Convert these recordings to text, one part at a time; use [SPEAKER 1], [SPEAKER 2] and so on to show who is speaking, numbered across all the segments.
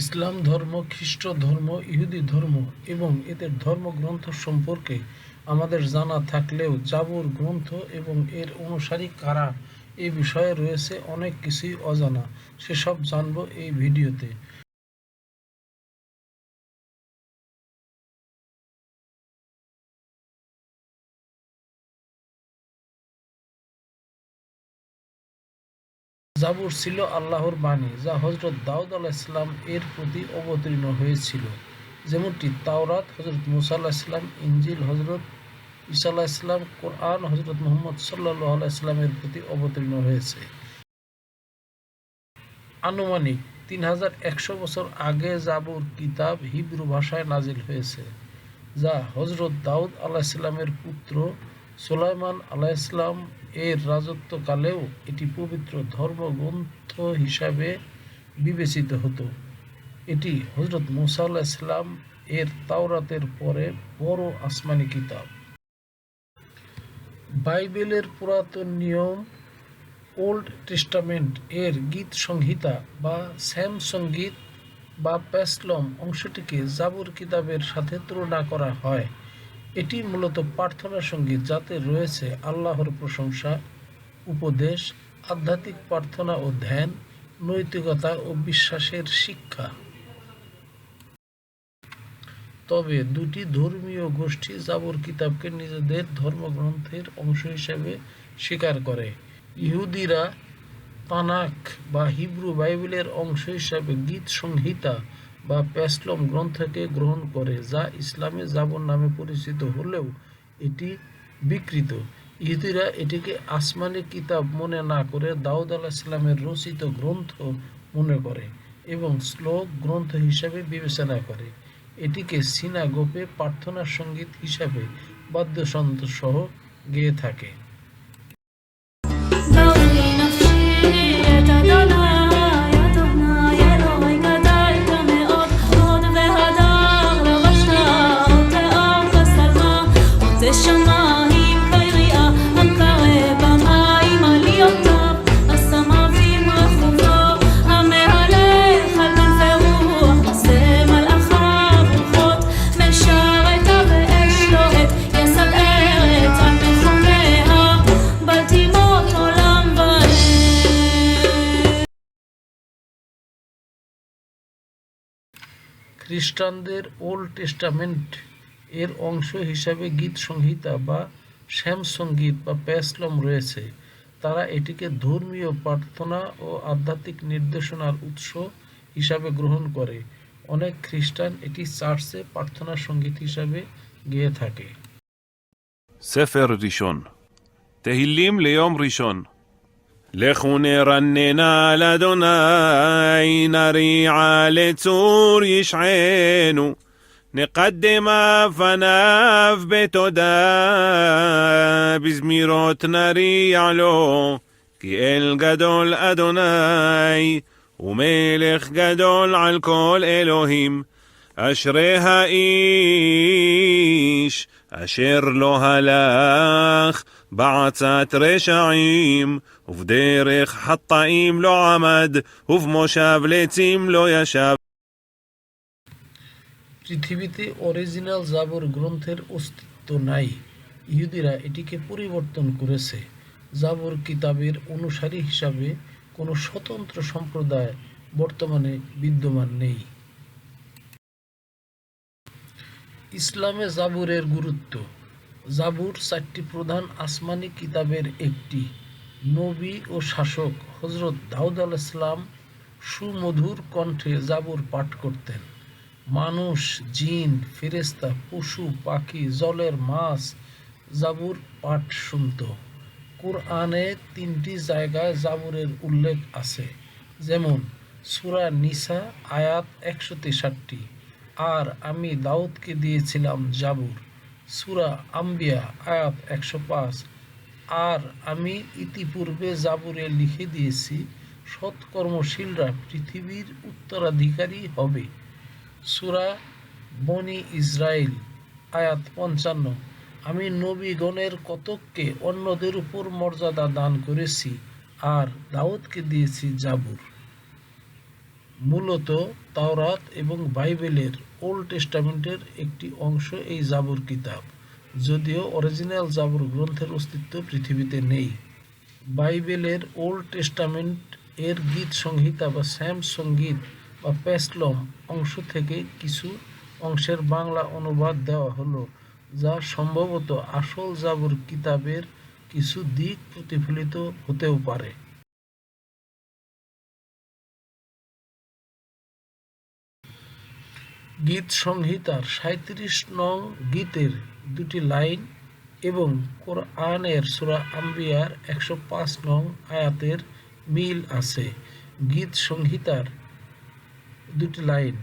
[SPEAKER 1] ইসলাম ধর্ম, খ্রিস্ট ধর্ম, ইহুদি ধর্ম এবং এদের ধর্মগ্রন্থ সম্পর্কে আমাদের জানা থাকলেও জাবুর গ্রন্থ এবং এর অনুসারী কারা এ বিষয়ে রয়েছে অনেক কিছুই অজানা। সেসব জানব এই ভিডিওতে। জাবুর ছিল আল্লাহর বাণী, যা হজরত দাউদ আলাহ ইসলাম এর প্রতি অবতীর্ণ হয়েছিল। যেমনটি তাওরাত হজরত মুসা আল্লাহ ইসলাম ইঞ্জিল হজরত ঈসা আল্লাহ ইসলাম কোরআন হজরত মোহাম্মদ সাল্লাহ আল্লাহ ইসলামের প্রতি অবতীর্ণ হয়েছে। আনুমানিক তিন হাজার একশো বছর আগে জাবুর কিতাব হিব্রু ভাষায় নাজিল হয়েছে, যা হজরত দাউদ আলাহ ইসলামের পুত্র সুলাইমান আলাহ ইসলাম এর রাজত্বকালেও এটি পবিত্র ধর্মগ্রন্থ হিসাবে বিবেচিত হতো। এটি হজরত মুসা আল্লাহ ইসলাম এর তাওরাতের পরে বড় আসমানি কিতাব। বাইবেলের পুরাতন নিয়ম, ওল্ড টেস্টামেন্ট এর গীত সংহিতা বা স্যাম সংগীত বা প্যাসলম অংশটিকে জাবুর কিতাবের সাথে তুলনা করা হয়। এটি মূলত প্রার্থনা সংগীত যাতে রয়েছে আল্লাহর প্রশংসা, উপদেশ, আধ্যাত্মিক প্রার্থনা ও ধ্যান, নৈতিকতা ও বিশ্বাসের শিক্ষা। তবে দুটি ধর্মীয় গোষ্ঠী জাবর কিতাবকে নিজেদের ধর্মগ্রন্থের অংশ হিসেবে স্বীকার করে। ইহুদিরা তানাক বা হিব্রু বাইবেলের অংশ হিসাবে গীত সংহিতা বা প্যাসলম গ্রন্থকে গ্রহণ করে, যা ইসলামে জাবর নামে পরিচিত হলেও এটি বিকৃত। ইহুদিরা এটিকে আসমানি কিতাব মনে না করে দাউদ আলাহ ইসলামের রচিত গ্রন্থ মনে করে এবং শ্লোক গ্রন্থ হিসাবে বিবেচনা করে। এটিকে সিনাগোপে প্রার্থনা সংগীত হিসাবে বাদ্যযন্ত্র সহ গেয়ে থাকে। খ্রিস্টানদের ওল্ড টেস্টামেন্ট এর অংশ হিসাবে গীত সংহিতা বা শ্যামসঙ্গীত বা প্যাসলম রয়েছে। তারা এটিকে ধর্মীয় প্রার্থনা ও আধ্যাত্মিক নির্দেশনার উৎস হিসাবে গ্রহণ করে। অনেক খ্রিস্টান এটি চার্চে প্রার্থনা সংগীত হিসাবে গেয়ে থাকে।
[SPEAKER 2] সেফের রিশন তেহিলিম লেয়ম রিশন לכו נרננה לאדוני, נריעה לצור ישענו, נקדמה פניו בתודה, בזמירות נריע לו, כי אל גדול אדוני, ומלך גדול על כל אלוהים. אשרי האיש אשר לא הלך בעצת רשעים, ובדרך חטאים לא עמד, ובמושב לצים לא ישב.
[SPEAKER 1] পৃথিবীতে অরিজিনাল জাবর গ্রন্থের অস্তিত্ব নাই ইহুদিরা এটিকে পরিবর্তন করেছে জাবর কিতাবের অনুসারী হিসাবে কোনো স্বতন্ত্র সম্প্রদায় বর্তমানে বিদ্যমান নেই ইসলামে জাবুরের গুরুত্ব। জাবুর চারটি প্রধান আসমানি কিতাবের একটি। নবী ও শাসক হজরত দাউদ আল ইসলাম সুমধুর কণ্ঠে জাবুর পাঠ করতেন। মানুষ, জিন ফেরেস্তা পশু, পাখি, জলের মাছ জাবুর পাঠ শুনত। কোরআনে তিনটি জায়গায় জাবুরের উল্লেখ আছে, যেমন সুরা নিসা আয়াত একশো তেষট্টি। আর আমি দাউদকে দিয়েছিলাম জাবুর। সুরা আম্বিয়া, আয়াত একশো পাঁচ। আর আমি ইতিপূর্বে জাবুরে লিখে দিয়েছি, সৎকর্মশীলরা পৃথিবীর উত্তরাধিকারী হবে। সুরা বনি ইসরায়েল আয়াত পঞ্চান্ন। আমি নবীগণের কতককে অন্যদের উপর মর্যাদা দান করেছি, আর দাউদকে দিয়েছি জাবুর। মূলত তাওরাত এবং বাইবেলের ওল্ড টেস্টামেন্টের একটি অংশ এই জাবর কিতাব, যদিও অরিজিনাল জাবর গ্রন্থের অস্তিত্ব পৃথিবীতে নেই। বাইবেলের ওল্ড টেস্টামেন্ট এর গীত সংহিতা বা স্যাম সংগীত বা প্যাসলম অংশ থেকে কিছু অংশের বাংলা অনুবাদ দেওয়া হলো, যা সম্ভবত আসল জাবর কিতাবের কিছু দিক প্রতিফলিত হতেও পারে। গীত সংহিতার সাঁত্রিশ নং গীতের দুটি লাইন এবং কোরআনের সূরা আম্বিয়ার একশো পাঁচ নং আয়াতের মিল আছে। গীত সংহিতার দুটি লাইন।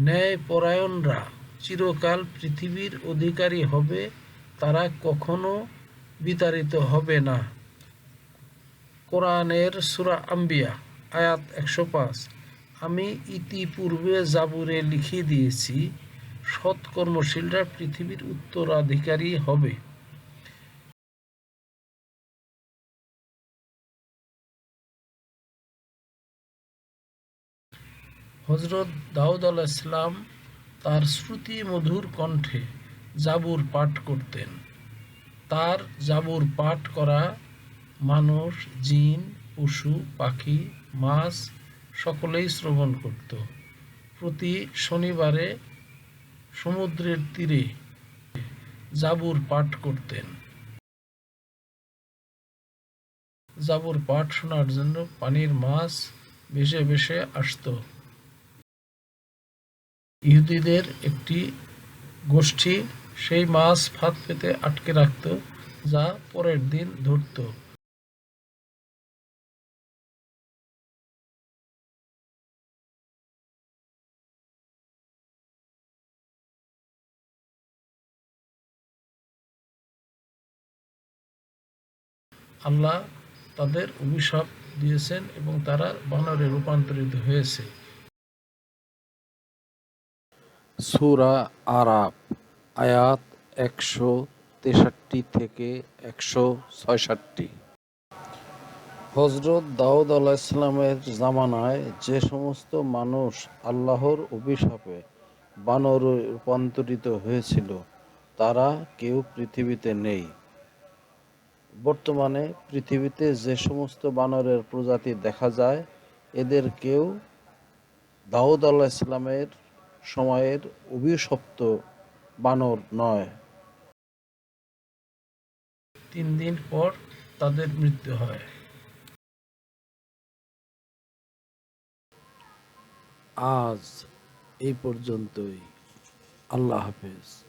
[SPEAKER 1] ন্যায় পরায়ণরা চিরকাল পৃথিবীর অধিকারী হবে, তারা কখনো বিতাড়িত হবে না। কোরআনের সূরা আম্বিয়া, আয়াত একশো পাঁচ। আমি ইতিপূর্বে জাবুরে লিখে দিয়েছি, সৎকর্মশীলরা পৃথিবীর উত্তরাধিকারী হবে। হজরত দাউদ আলাইসলাম তার শ্রুতি মধুর কণ্ঠে জাবুর পাঠ করতেন। তার জাবুর পাঠ করা মানুষ, জিন, পশু, পাখি, মাছ সকলেই শ্রবণ করত। প্রতি শনিবারে সমুদ্রের তীরে জাবুর পাঠ করতেন। জাবুর পাঠ শোনার জন্য পানির মাছ ভেসে ভেসে আসতো। ইহুদিদের একটি গোষ্ঠী সেই মাছ ফাঁদ পেতে আটকে রাখত, যা পরের দিন ধরত। আল্লাহ তাদের অভিশাপ দিয়েছেন এবং তারা বানরে রূপান্তরিত হয়েছে।
[SPEAKER 3] সূরা আরাব আয়াত একশো তেষট্টি থেকে একশো ছয়ষট্টি। হজরত দাউদ আলাহিসাল্লামের জামানায় যে সমস্ত মানুষ আল্লাহর অভিশাপে বানরে রূপান্তরিত হয়েছিল, তারা কেউ পৃথিবীতে নেই। বর্তমানে পৃথিবীতে যে সমস্ত বানরের প্রজাতি দেখা যায় এদের কেউ দাউদ আল্লাহ ইসলামের সময়ের অভিশপ্ত বানর নয়।
[SPEAKER 1] তিন দিন পর তাদের মৃত্যু হয়।
[SPEAKER 3] আজ এই পর্যন্তই। আল্লাহ হাফেজ।